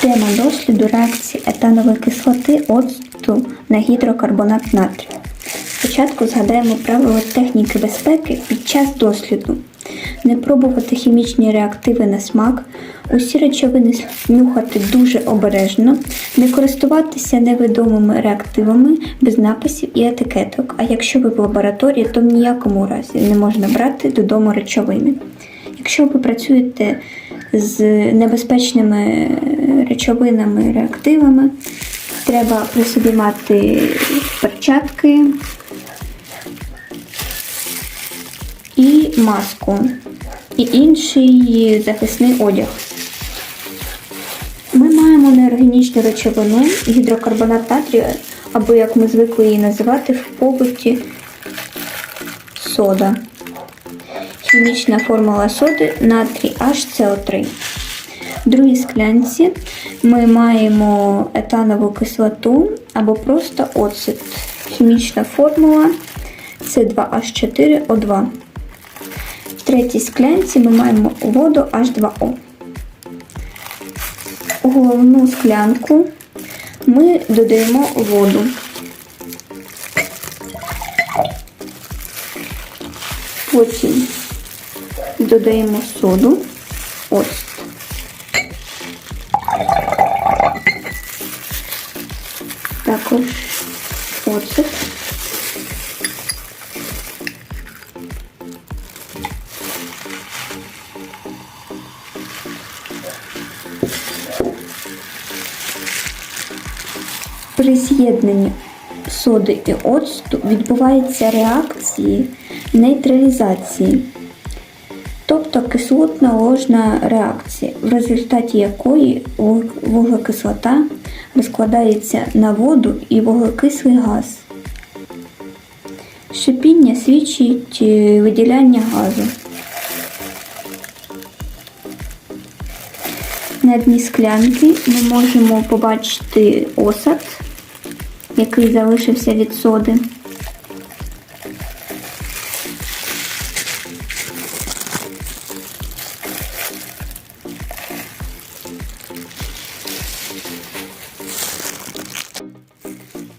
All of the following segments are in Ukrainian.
Тема досліду реакції етанової кислоти оцту на гідрокарбонат натрію. Спочатку згадаємо правила техніки безпеки під час досліду. Не пробувати хімічні реактиви на смак, усі речовини нюхати дуже обережно, не користуватися невідомими реактивами без написів і етикеток. А якщо ви в лабораторії, то в ніякому разі не можна брати додому речовини. Якщо ви працюєте з небезпечними речовинами, реактивами, треба при собі мати перчатки і маску, і інший захисний одяг. Ми маємо неорганічну речовину гідрокарбонат натрію, або як ми звикли її називати в побуті сода. Хімічна формула соди натрій HCO3. В другій склянці ми маємо етанову кислоту або просто оцет. Хімічна формула С2H4O2. В третій склянці ми маємо воду H2O. У головну склянку ми додаємо воду. Потім додаємо соду. Ось. Також оцет. При з'єднанні соди і оцту відбуваються реакції нейтралізації, тобто кислотно-ложна реакція, в результаті якої вуглекислота розкладається на воду і вуглекислий газ. Шипіння свідчить е, виділяння газу. На дні склянки ми можемо побачити осад, який залишився від соди.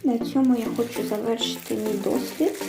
На цьому я хочу завершити мій дослід.